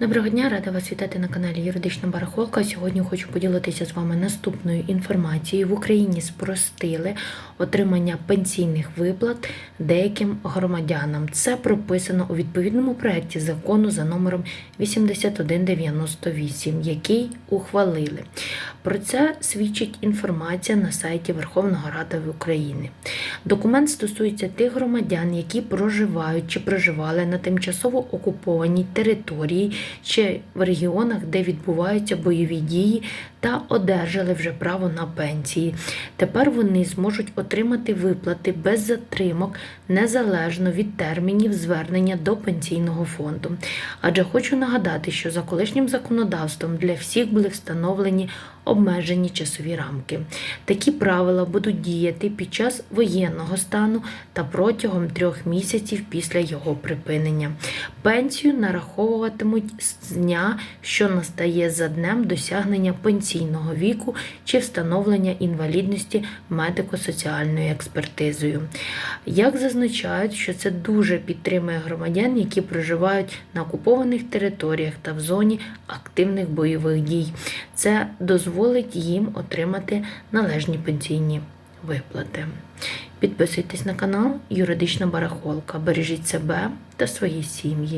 Доброго дня, рада вас вітати на каналі Юридична Барахолка. Сьогодні хочу поділитися з вами наступною інформацією. В Україні спростили отримання пенсійних виплат деяким громадянам. Це прописано у відповідному проєкті закону за номером 8198, який ухвалили. Про це свідчить інформація на сайті Верховної Ради України. Документ стосується тих громадян, які проживають чи проживали на тимчасово окупованій території чи в регіонах, де відбуваються бойові дії, та одержали вже право на пенсії. Тепер вони зможуть отримати виплати без затримок незалежно від термінів звернення до пенсійного фонду. Адже хочу нагадати, що за колишнім законодавством для всіх були встановлені обмежені часові рамки. Такі правила будуть діяти під час воєнного стану та протягом трьох місяців після його припинення. Пенсію нараховуватимуть з дня, що настає за днем досягнення пенсійного віку чи встановлення інвалідності медико-соціальною експертизою. Як зазначають, що це дуже підтримує громадян, які проживають на окупованих територіях та в зоні активних бойових дій. Це дозволить їм отримати належні пенсійні виплати. Підписуйтесь на канал Юридична Барахолка. Бережіть себе та свої сім'ї.